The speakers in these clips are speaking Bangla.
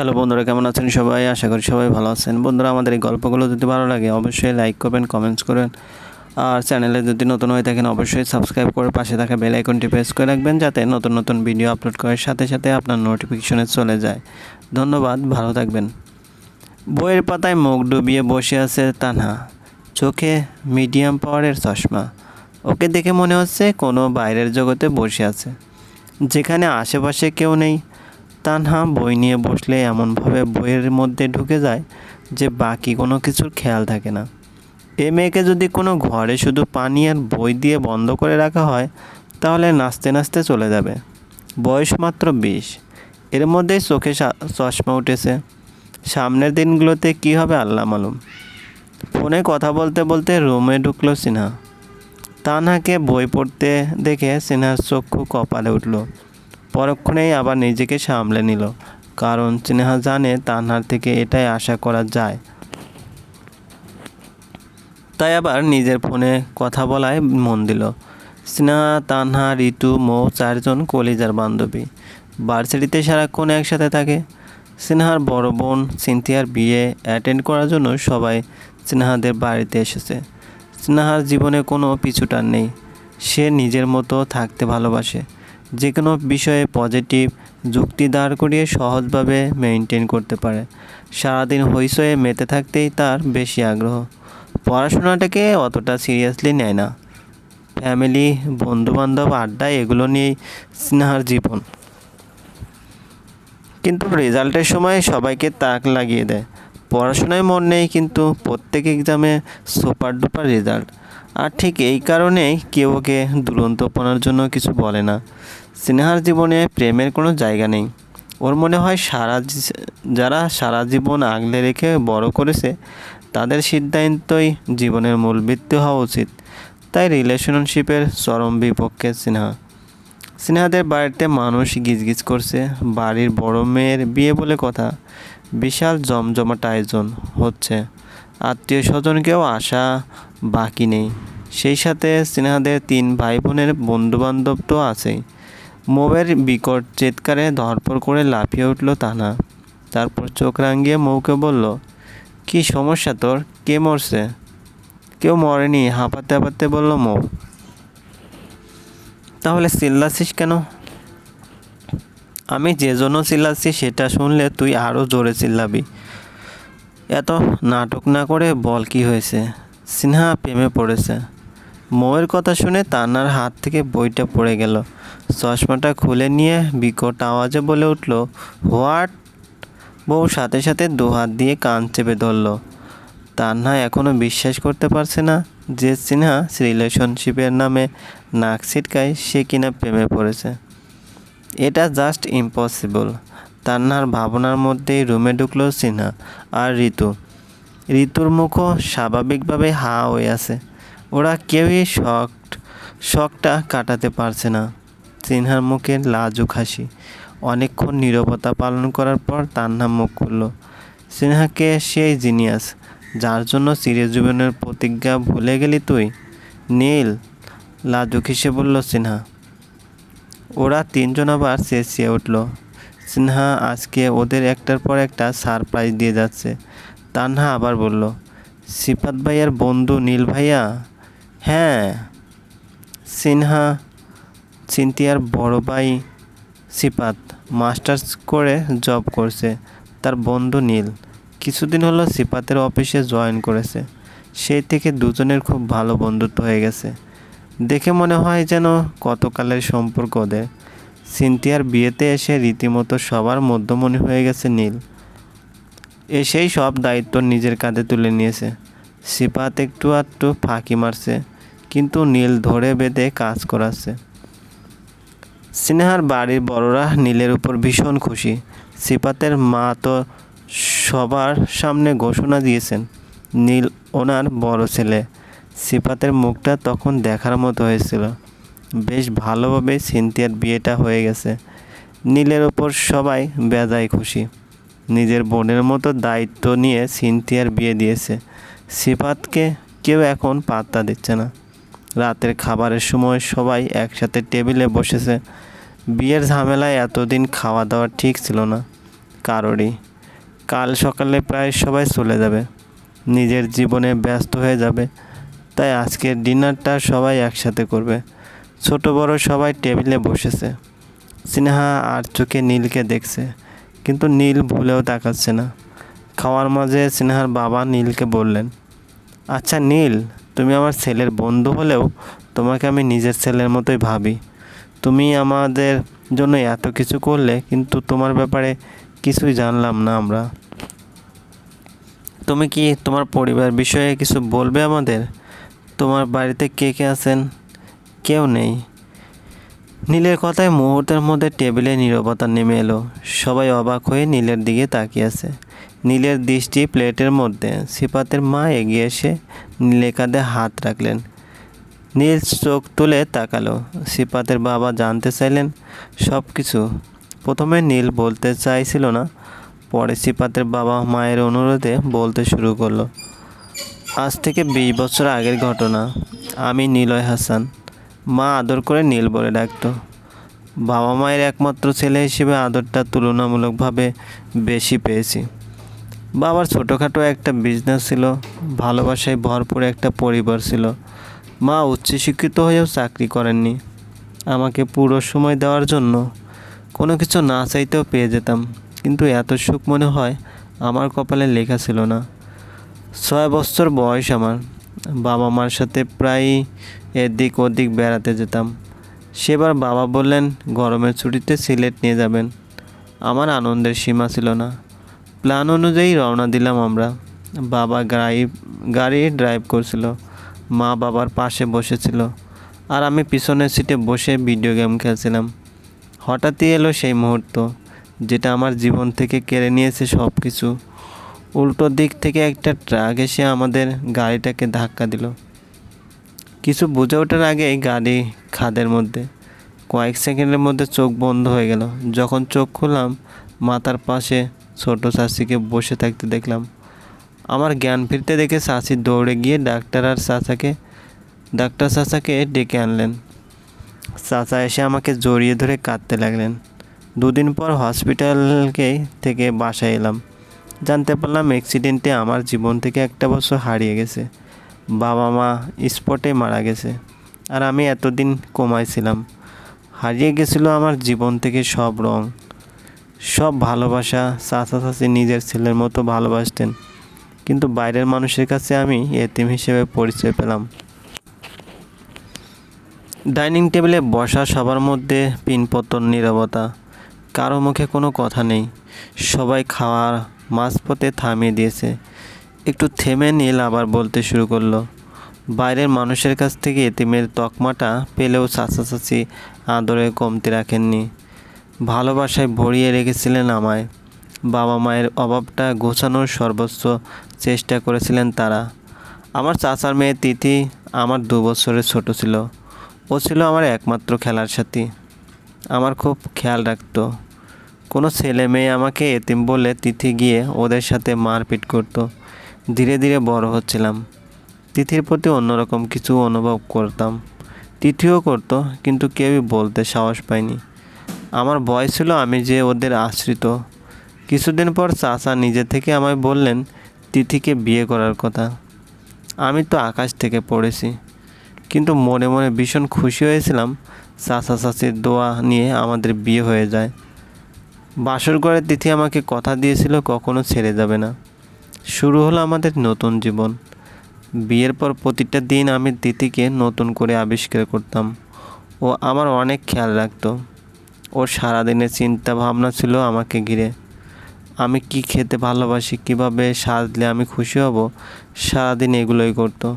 হ্যালো বন্ধুরা, কেমন আছেন সবাই? আশা করি সবাই ভালো আছেন। বন্ধুরা, আমাদের এই গল্পগুলো যদি ভালো লাগে, অবশ্যই লাইক করবেন কমেন্টস করবেন। আর চ্যানেলে যদি নতুন হয়ে থাকেন, অবশ্যই সাবস্ক্রাইব করে পাশে থাকা বেল আইকনটি প্রেস করে রাখবেন, যাতে নতুন নতুন ভিডিও আপলোড করার সাথে সাথে আপনার নোটিফিকেশনে চলে যায়। ধন্যবাদ, ভালো থাকবেন। বইয়ের পাতায় মুখ ডুবিয়ে বসে আছে তানহা। চোখে মিডিয়াম পাওয়ারের চশমা। ওকে দেখে মনে হচ্ছে কোনো বাইরের জগতে বসে আছে। যেখানে আশেপাশে কেউ নেই। তানহা বই নিয়ে বসলে এমনভাবে বইয়ের মধ্যে ঢুকে যায় যে বাকি কোনো কিছুর খেয়াল থাকে না। এ মেয়েকে যদি কোনো ঘরে শুধু পানি আর বই দিয়ে বন্ধ করে রাখা হয়, তাহলে নাচতে নাচতে চলে যাবে। বয়স মাত্র বিশ। এর মধ্যেই চোখে চশমা উঠেছে। সামনের দিনগুলোতে কী হবে আল্লাহ মালুম। ফোনে কথা বলতে বলতে রুমে ঢুকলো সিনহা। তানহাকে বই পড়তে দেখে সিনহার চক্ষু কপালে উঠল। পরক্ষণেই আবার নিজেকে সামলে নিল, কারণ স্নেহা জানে তানহার থেকে এটাই আশা করা যায়। তাই আবার নিজের ফোনে কথা বলায় মন দিল। স্নেহা, তানহা ঋতু মৌ চারজন কলিজার বান্ধবী। ভার্সিটিতে সারাক্ষণ একসাথে থাকে। স্নেহার বড় বোন সিনথিয়ার বিয়ে অ্যাটেন্ড করার জন্য সবাই স্নেহাদের বাড়িতে এসেছে। স্নেহার জীবনে কোনো পিছুটান নেই। সে নিজের মতো থাকতে ভালোবাসে। যে কোনো বিষয়ে পজিটিভ যুক্তি দাঁড় করিয়ে সহজভাবে মেনটেন করতে পারে। সারাদিন হইসয়ে মেতে থাকতেই তার বেশি আগ্রহ। পড়াশোনাটাকে অতটা সিরিয়াসলি নেয় না। ফ্যামিলি, বন্ধুবান্ধব, আড্ডা এগুলো নিয়েই স্নেহার জীবন। কিন্তু রেজাল্টের সময় সবাইকে তাক লাগিয়ে দেয়। পড়াশোনায় মন নেই কিন্তু প্রত্যেক এক্সামে সুপার ডুপার রেজাল্ট। আর ঠিক এই কারণেই কেউ ওকে দুরন্তপনার জন্য কিছু বলে না। স্নেহার জীবনে প্রেমের কোনো জায়গা নেই। ওর মনে হয় সারা যারা সারা জীবন আগলে রেখে বড় করেছে, তাদের সিদ্ধান্তই জীবনের মূল ভিত্তি হওয়া উচিত। তাই রিলেশনশিপের চরম বিপক্ষে স্নেহা। স্নেহাদের বাড়িতে মানুষ গিজগিজ করছে। বাড়ির বড় মেয়ের বিয়ে বলে কথা। বিশাল জমজমাট আয়োজন হচ্ছে। আত্মীয় স্বজনকেও আসা বাকি নেই। সেই সাথে স্নেহাদের তিন ভাই বোনের বন্ধুবান্ধব তো আছেই। মোবের বিকট চিৎকারে ধরপড় করে লাফিয়ে উঠল তানা। তারপর চোখ রাঙিয়ে মৌকে বলল, কি সমস্যা তোর? কে মরছে? কেউ মরেনি হাঁপাতে হাঁপাতে বলল মৌ। তাহলে চিল্লাছিস কেন? আমি যে জন্য চিল্লাচ্ছি সেটা শুনলে তুই আরও জোরে চিল্লাবি। এত নাটক না করে বল কি হয়েছে? সিনহা প্রেমে পড়েছে। মৌয়ের কথা শুনে তান্নার হাত থেকে বইটা পড়ে গেল। চশমাটা খুলে নিয়ে বিকট আওয়াজে বলে উঠল, হোয়াট? বউ সাথে সাথে দু হাত দিয়ে কান চেপে ধরল। তান্না এখনও বিশ্বাস করতে পারছে না যে সিনহা রিলেশনশিপের নামে নাক ছিটকায় সে কিনা প্রেমে পড়েছে। এটা জাস্ট ইম্পসিবল। তান্নার ভাবনার মধ্যেই রুমে ঢুকলো সিনহা আর ঋতু। ঋতুর মুখও স্বাভাবিকভাবে হা হয়ে আছে। ওরা কেউই শখ শখটা কাটাতে পারছে না। সিনহার মুখে লাজুক হাসি। অনেকক্ষণ নীরবতা পালন করার পর তান্না মুখ খুলল। সিনহাকে সেই জিনিয়াস যার জন্য চিরজীবনের প্রতিজ্ঞা ভুলে গেলি তুই? নীল, লাজুক হেসে বলল সিনহা। ওরা তিনজন আবার চেঁচিয়ে উঠল। সিনহা আজকে ওদের একটার পর একটা সারপ্রাইজ দিয়ে যাচ্ছে। তানহা আবার বলল, সিফাত ভাইয়ার বন্ধু নীল ভাইয়া? হ্যাঁ। সিনহা, সিনথিয়ার বড় ভাই সিপাত মাস্টার্স করে জব করছে। তার বন্ধু নীল কিছুদিন হলো সিপাতের অফিসে জয়েন করেছে। সেই থেকে দুজনের খুব ভালো বন্ধুত্ব হয়ে গেছে। দেখে মনে হয় যেন কতকালের সম্পর্ক ওদের। সিনথিয়ার বিয়েতে এসে রীতিমতো সবার মধ্যমণি হয়ে গেছে নীল। এসেই সব দায়িত্ব নিজের কাঁধে তুলে নিয়েছে। সিপাত একটু আধটু ফাঁকি মারছে, কিন্তু নীল ধরে বেঁধে কাজ করাচ্ছে। সিনেহার বাড়ির বড়রা নীলের উপর ভীষণ খুশি। সিপাতের মা তো সবার সামনে ঘোষণা দিয়েছেন, নীল ওনার বড় ছেলে। সিপাতের মুখটা তখন দেখার মতো হয়েছিল। বেশ ভালোভাবে সিনথিয়ার বিয়েটা হয়ে গেছে। নীলের ওপর সবাই বেজায় খুশি। নিজের বোনের মতো দায়িত্ব নিয়ে সিনথিয়ার বিয়ে দিয়েছে। সিফাতকে কেউ এখন পাত্তা দিচ্ছে না। রাতের খাবারের সময় সবাই একসাথে টেবিলে বসেছে। বিয়ের ঝামেলায় এতদিন খাওয়া দাওয়া ঠিক ছিল না। কারোরই। কাল সকালে প্রায় সবাই চলে যাবে। নিজের জীবনে ব্যস্ত হয়ে যাবে। তাই আজকের ডিনারটা সবাই একসাথে করবে। ছোট বড় সবাই টেবিলে বসেছে। স্নেহা আর চোখে নীলকে দেখছে, কিন্তু নীল ভুলেও তাকাচ্ছে না। খাওয়ার মাঝে স্নেহার বাবা নীলকে বললেন আচ্ছা নীল, তুমি আমার ছেলের বন্ধু হলেও তোমাকে আমি নিজের ছেলের মতোই ভাবি। তুমি আমাদের জন্য এত কিছু করলে কিন্তু তোমার ব্যাপারে কিছুই জানলাম না আমরা। তুমি কি তোমার পরিবার বিষয়ে কিছু বলবে আমাদের? তোমার বাড়িতে কে কে আছেন? কেউ নেই। নীলের কথায় মুহূর্তের মধ্যে টেবিলে নীরবতা নেমে এলো। সবাই অবাক হয়ে নীলের দিকে তাকিয়ে আছে। নীলের দৃষ্টি প্লেটের মধ্যে। সিপাতের মা এগিয়ে এসে নীলের কাঁধে হাত রাখলেন। নীল চোখ তুলে তাকালো। সিপাতের বাবা জানতে চাইলেন সব কিছু প্রথমে নীল বলতে চাইছিল না, পরে সিপাতের বাবা মায়ের অনুরোধে বলতে শুরু করল, আজ থেকে বিশ বছর আগের ঘটনা। আমি নীলয় হাসান। মা আদর করে নীল বলে ডাকতো। বাবা মায়ের একমাত্র ছেলে হিসেবে আদরটা তুলনামূলকভাবে বেশি পেয়েছি। বাবার ছোটোখাটো একটা বিজনেস ছিল, ভালোবাসায় ভরপুর একটা পরিবার ছিল। মা উচ্চশিক্ষিত হয়েও চাকরি করেননি। আমাকে পুরো সময় দেওয়ার জন্য কোনো কিছু না চাইতেও পেয়ে যেতাম, কিন্তু এত সুখ মনে হয় আমার কপালে লেখা ছিল না। ছয় বছর বয়স আমার। বাবা মার সাথে প্রায়ই এদিক ওদিক বেড়াতে যেতাম। সেবার বাবা বললেন, গরমের ছুটিতে সিলেট নিয়ে যাবেন। আমার আনন্দের সীমা ছিল না। প্ল্যান অনুযায়ী রওনা দিলাম আমরা। বাবা গাড়ি গাড়ি ড্রাইভ করছিল। মা বাবার পাশে বসেছিল। আর আমি পিছনের সিটে বসে ভিডিও গেম খেলছিলাম। হঠাৎই এলো সেই মুহূর্ত, যেটা আমার জীবন থেকে কেড়ে নিয়েছে সব কিছু উল্টো দিক থেকে একটা ট্রাক এসে আমাদের গাড়িটাকে ধাক্কা দিল। কিছু বুঝে ওঠার আগেই গাড়ি খাদের মধ্যে। কয়েক সেকেন্ডের মধ্যে চোখ বন্ধ হয়ে গেল। যখন চোখ খুললাম, মাথার পাশে ছোট চাষিকে বসে থাকতে দেখলাম। আমার জ্ঞান ফিরতে দেখে চাষি দৌড়ে গিয়ে ডাক্তার আর চাচাকে ডাক্তার চাচাকে ডেকে আনলেন। চাচা এসে আমাকে জড়িয়ে ধরে কাঁদতে লাগলেন। দুদিন পর হসপিটালকে থেকে বাসায় এলাম। জানতে পারলাম অ্যাক্সিডেন্টে আমার জীবন থেকে একটা বছর হারিয়ে গেছে। বাবা মা স্পটে মারা গেছে। আর আমি এতদিন কমাইছিলাম হারিয়ে গেছিল আমার জীবন থেকে সব রং। সব ভালোবাসা চাচা চাচি নিজের ছেলের মতো ভালোবাসতেন। কিন্তু বাইরের মানুষের কাছে আমি এতিম হিসেবে পরিচয় পেলাম। ডাইনিং টেবিলে বসা সবার মধ্যে পিনপতন নীরবতা। কারও মুখে কোনো কথা নেই। সবাই খাওয়ার মাঝপথে থামিয়ে দিয়েছে। একটু থেমে নীল আবার বলতে শুরু করল, বাইরের মানুষের কাছ থেকে এতিমের তকমাটা পেলেও চাচা চাচি আদরে কমতি রাখেননি। ভালোবাসায় ভরিয়ে রেখেছিলেন আমায়। বাবা মায়ের অভাবটা গোছানোর সর্বোচ্চ চেষ্টা করেছিলেন তারা। আমার চাচার মেয়ে তিথি আমার দু বছরের ছোট ছিল। ও ছিল আমার একমাত্র খেলার সাথী। আমার খুব খেয়াল রাখতো। কোনো ছেলে মেয়ে আমাকে এতিম বলে তিথি গিয়ে ওদের সাথে মারপিট করতো। ধীরে ধীরে বড় হচ্ছিলাম। তিথির প্রতি অন্যরকম কিছু অনুভব করতাম। তিথিও করতো, কিন্তু কেউই বলতে সাহস পায়নি। আমার ভয় ছিল আমি যে ওদের আশ্রিত। কিছুদিন পর চাচা নিজে থেকে আমায় বললেন, তিথিকে বিয়ে করার কথা। আমি তো আকাশ থেকে পড়েছি। কিন্তু মনে মনে ভীষণ খুশি হয়েছিলাম, চাচা চাচির দোয়া নিয়ে আমাদের বিয়ে হয়ে যায়। বাসর ঘরে তিথি আমাকে কথা দিয়েছিল, কখনো ছেড়ে যাবে না। শুরু হলো আমাদের নতুন জীবন। বিয়ের পর প্রতিটা দিন আমি তিথিকে নতুন করে আবিষ্কার করতাম। ও আমার অনেক খেয়াল রাখতো। ওর সারাদিনের চিন্তা ভাবনা ছিল আমাকে ঘিরে। আমি কি খেতে ভালোবাসি, কীভাবে সাজলে আমি খুশি হব, সারাদিন এগুলোই করতো।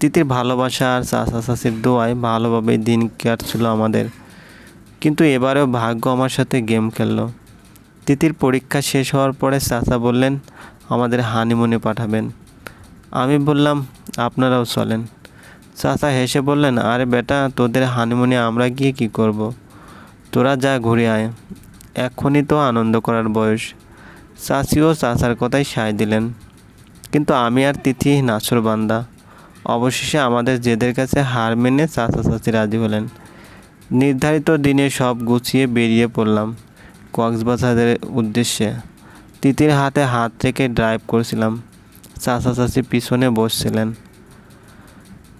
তিতির ভালোবাসা আর চাচা চাচির দোয়ায় ভালোভাবেই দিন কাটছিল আমাদের। কিন্তু এবারেও ভাগ্য আমার সাথে গেম খেললো। তিতির পরীক্ষা শেষ হওয়ার পরে চাচা বললেন, আমাদের হানিমুনে পাঠাবেন। আমি বললাম, আপনারাও চলেন। চাচা হেসে বললেন, আরে বেটা, তোদের হানিমুনে আমরা গিয়ে কি করব। তোরা যা ঘুরে আয়। এক্ষুনি তো আনন্দ করার বয়স। চাচিও চাচার কথাই সায় দিলেন। কিন্তু আমি আর তিথি নাছর বান্দা। অবশেষে আমাদের জেদের কাছে হার মেনে চাচা চাচি রাজি হলেন। নির্ধারিত দিনে সব গুছিয়ে বেরিয়ে পড়লাম কক্সবাজারের উদ্দেশ্যে। তিতির হাতে হাত রেখে ড্রাইভ করছিলাম। চাচা চাচি পিছনে বসছিলেন।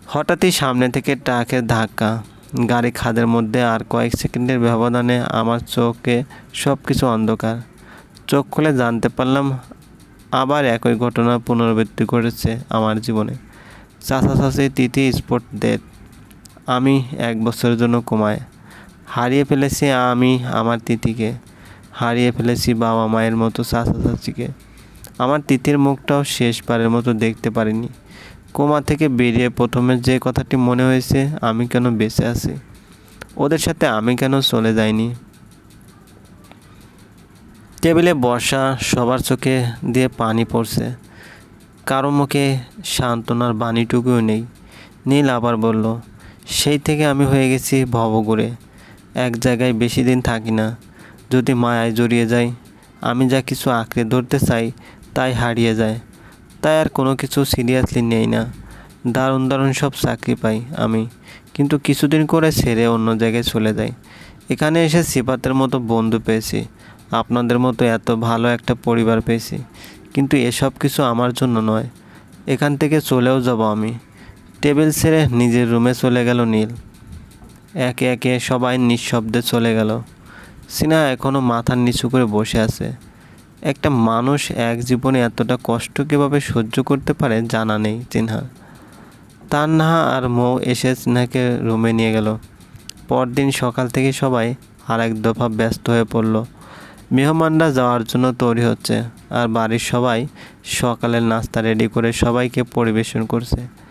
হঠাৎই সামনে থেকে ট্রাকের ধাক্কা। গাড়ি খাদের মধ্যে আর কয়েক সেকেন্ডের ব্যবধানে আমার চোখে সব কিছু অন্ধকার। চোখ খুলে জানতে পারলাম আবার একই ঘটনা পুনরাবৃত্তি ঘটেছে আমার জীবনে। চাচা চাচি তিথি স্পট ডেথ আমি এক বছরের জন্য কমায়। হারিয়ে ফেলেছি আমি আমার তিথিকে। হারিয়ে ফেলেছি বাবা মায়ের মতো চাচা চাচিকে। আমার তিথির মুখটাও শেষবারের মতো দেখতে পারিনি। কোমা থেকে বেরিয়ে প্রথমে যে কথাটি মনে হয়েছে, আমি কেন বেঁচে আছি? ওদের সাথে আমি কেন চলে যাইনি? টেবিলে বসা সবার চোখে দিয়ে পানি পড়ছে। কারও মুখে সান্ত্বনার বাণীটুকুও নেই। নীল আবার বলল সেই থেকে আমি হয়ে গেছি ভবঘুরে। এক জায়গায় বেশি দিন থাকি না। যদি মায়ায় জড়িয়ে যাই, আমি যা কিছু আঁকড়ে ধরতে চাই, তাই হারিয়ে যায়। তাই আর কোনো কিছু সিরিয়াসলি নেই না। দারুণ দারুণ সব চাকরি পাই আমি। কিন্তু কিছুদিন করে ছেড়ে অন্য জায়গায় চলে যাই। এখানে এসে সিপাতের মতো বন্ধু পেয়েছি। আপনাদের মতো এত ভালো একটা পরিবার পেয়েছি। কিন্তু এসব কিছু আমার জন্য নয়। এখান থেকে চলেও যাব আমি। টেবিল ছেড়ে নিজের রুমে চলে গেল নীল। একে একে সবাই নিঃশব্দে চলে গেল। সিনহা এখনও মাথার নিচু করে বসে আছে। একটা মানুষ এক জীবনে এতটা কষ্ট কীভাবে সহ্য করতে পারে জানা নেই চিনহা তান্নাহা আর মৌ এসে সিনহাকে রুমে নিয়ে গেল। পরদিন সকাল থেকে সবাই আর এক দফা ব্যস্ত হয়ে পড়ল। মেহমানরা যাওয়ার জন্য তৈরি হচ্ছে আর বাড়ির সবাই সকালের নাস্তা রেডি করে সবাইকে পরিবেশন করছে।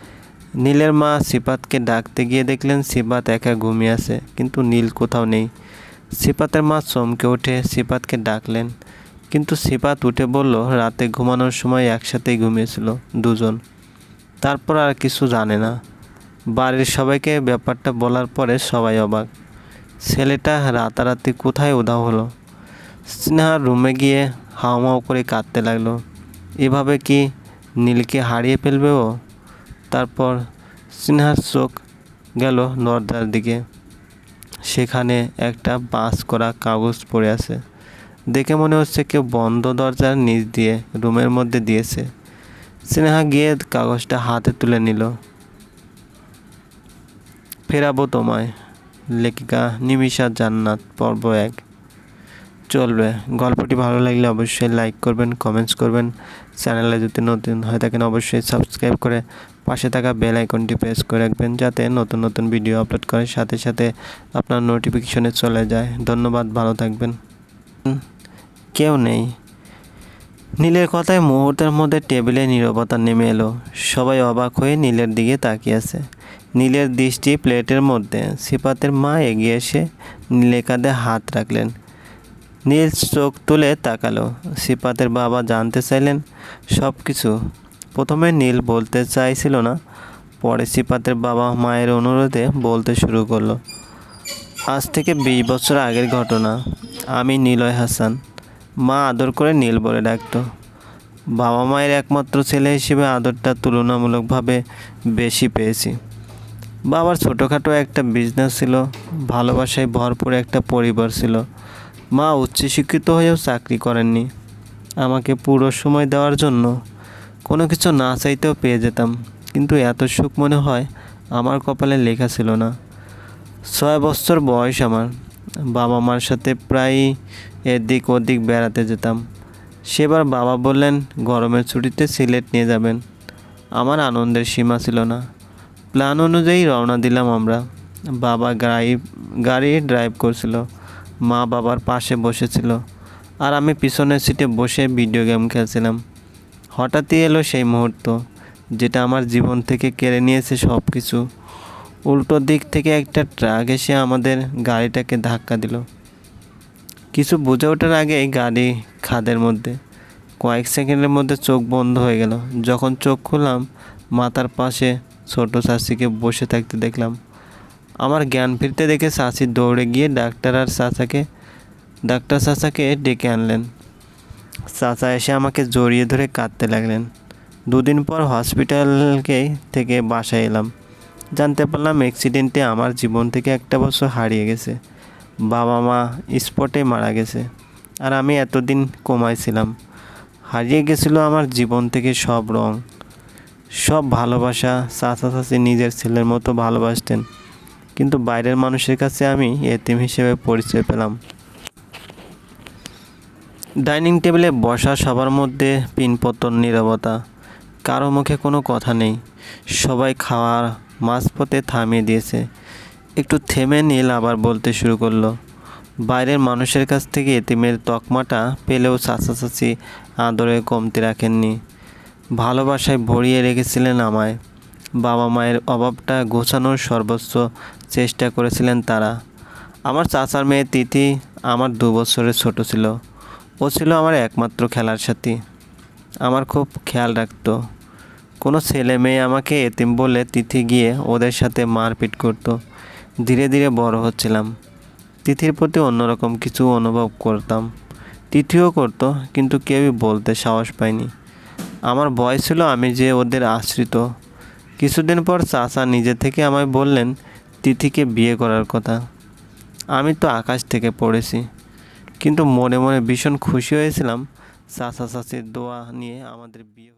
নীলের মা সিপাতকে ডাকতে গিয়ে দেখলেন সিপাত একা ঘুমিয়ে আছে, কিন্তু নীল কোথাও নেই। সিপাতের মা চমকে উঠে সিপাতকে ডাকলেন, কিন্তু সিপাত উঠে বলল, রাতে ঘুমানোর সময় একসাথেই ঘুমিয়েছিল দুজন। তারপর আর কিছু জানে না। বাড়ির সবাইকে ব্যাপারটা বলার পরে সবাই অবাক। ছেলেটা রাতারাতি কোথায় উধাও হলো? স্নেহার রুমে গিয়ে হাওমাও করে কাঁদতে লাগল। এভাবে কি নীলকে হারিয়ে ফেলবে ও? তারপর স্নেহার চোখ গেল নর্দার দিকে। সেখানে একটা বাস করা কাগজ পড়ে আছে। দেখে মনে হচ্ছে কেউ বন্ধ দরজার নিচ দিয়ে রুমের মধ্যে দিয়েছে। স্নেহা গিয়ে কাগজটা হাতে তুলে নিল। ফেরাবো তোমায়, লেখিকা নিমিষা জান্নাত, পর্ব এক। চলবে। গল্পটি ভালো লাগলে অবশ্যই লাইক করবেন কমেন্টস করবেন। চ্যানেলে যদি নতুন হয়ে থাকেন, অবশ্যই সাবস্ক্রাইব করে পাশে থাকা বেল আইকনটি প্রেস করে রাখবেন, যাতে নতুন নতুন ভিডিও আপলোড করার সাথে সাথে আপনার নোটিফিকেশনে চলে যায়। ধন্যবাদ, ভালো থাকবেন। কেউ নেই। নীলের কথায় মুহূর্তের মধ্যে টেবিলে নীরবতা নেমে এলো। সবাই অবাক হয়ে নীলের দিকে তাকিয়ে আছে। নীলের দৃষ্টি প্লেটের মধ্যে। সিপাতের মা এগিয়ে এসে নীলের কাঁধে হাত রাখলেন। নীল চোখ তুলে তাকালো। সিপাতের বাবা জানতে চাইলেন সব কিছু প্রথমে নীল বলতে চাইছিল না, পরে সিপাতের বাবা মায়ের অনুরোধে বলতে শুরু করল, আজ থেকে বিশ বছর আগের ঘটনা। আমি নীলয় হাসান। মা আদর করে নীল বলে ডাকতো। বাবা মায়ের একমাত্র ছেলে হিসেবে আদরটা তুলনামূলকভাবে বেশি পেয়েছি। বাবার ছোটোখাটো একটা বিজনেস ছিল, ভালোবাসায় ভরপুর একটা পরিবার ছিল। মা উচ্চশিক্ষিত হয়েও চাকরি করেননি। আমাকে পুরো সময় দেওয়ার জন্য কোনো কিছু না চাইতেও পেয়ে যেতাম। কিন্তু এত সুখ মনে হয় আমার কপালে লেখা ছিল না। ছয় বছর বয়স আমার। বাবা মার সাথে প্রায়ই এদিক ওদিক বেড়াতে যেতাম। সেবার বাবা বললেন, গরমের ছুটিতে সিলেট নিয়ে যাবেন। আমার আনন্দের সীমা ছিল না। প্ল্যান অনুযায়ী রওনা দিলাম আমরা। বাবা গাড়ি গাড়ি ড্রাইভ করছিল। মা বাবার পাশে বসেছিল আর আমি পিছনের সিটে বসে ভিডিও গেম খেলছিলাম। হঠাৎই এলো সেই মুহূর্ত, যেটা আমার জীবন থেকে কেড়ে নিয়েছে সব কিছু উল্টো দিক থেকে একটা ট্রাক এসে আমাদের গাড়িটাকে ধাক্কা দিল। কিছু বুঝে ওঠার আগেই গাড়ি খাদের মধ্যে। কয়েক সেকেন্ডের মধ্যে চোখ বন্ধ হয়ে গেল। যখন চোখ খুললাম, মাথার পাশে ছোট চাষিকে বসে থাকতে দেখলাম। আমার জ্ঞান ফিরতে দেখে চাষি দৌড়ে গিয়ে ডাক্তার আর চাচাকে ডাক্তার চাচাকে ডেকে আনলেন। চাচা এসে আমাকে জড়িয়ে ধরে কাঁদতে লাগলেন। দুদিন পর হসপিটালকে থেকে বাসায় এলাম। জানতে পারলাম অ্যাক্সিডেন্টে আমার জীবন থেকে একটা বছর হারিয়ে গেছে। বাবা মা স্পটে মারা গেছে আর আমি এতদিন কমাইছিলাম হারিয়ে গেছিল আমার জীবন থেকে সব রং। সব ভালোবাসা চাচা চাচি নিজের ছেলের মতো ভালোবাসতেন। কিন্তু বাইরের মানুষের কাছে আমি এতিম হিসেবে পরিচয় পেলাম। ডাইনিং টেবিলে বসা সবার মধ্যে পিনপতন নীরবতা, কারও মুখে কোনো কথা নেই। সবাই খাওয়ার মাঝপথে থামিয়ে দিয়েছে। একটু থেমে নীল আবার বলতে শুরু করল, বাইরের মানুষের কাছ থেকে এতিমের তকমাটা পেলেও চাচা চাচি আদরে কমতি রাখেননি। ভালোবাসায় ভরিয়ে রেখেছিলেন আমায়। বাবা মায়ের অভাবটা গোছানোর সর্বোচ্চ চেষ্টা করেছিলেন তারা। আমার চাচার মেয়ে তিথি আমার দু বছরের ছোট ছিল। ও ছিল আমার একমাত্র খেলার সাথী। আমার খুব খেয়াল রাখতো। কোনো ছেলে মেয়ে আমাকে এতিম বলে তিথি গিয়ে ওদের সাথে মারপিট করতো। ধীরে ধীরে বড় হচ্ছিলাম। তিথির প্রতি অন্যরকম কিছু অনুভব করতাম। তিথিও করতো, কিন্তু কেউই বলতে সাহস পায়নি। আমার ভয় ছিল আমি যে ওদের আশ্রিত। কিছুদিন পর চাচা নিজে থেকে আমায় বললেন তিথিকে বিয়ে করার কথা। আমি তো আকাশ থেকে পড়েছি। কিন্তু মনে মনে ভীষণ খুশি হয়েছিলাম। চাচা চাচির দোয়া নিয়ে আমাদের বিয়ে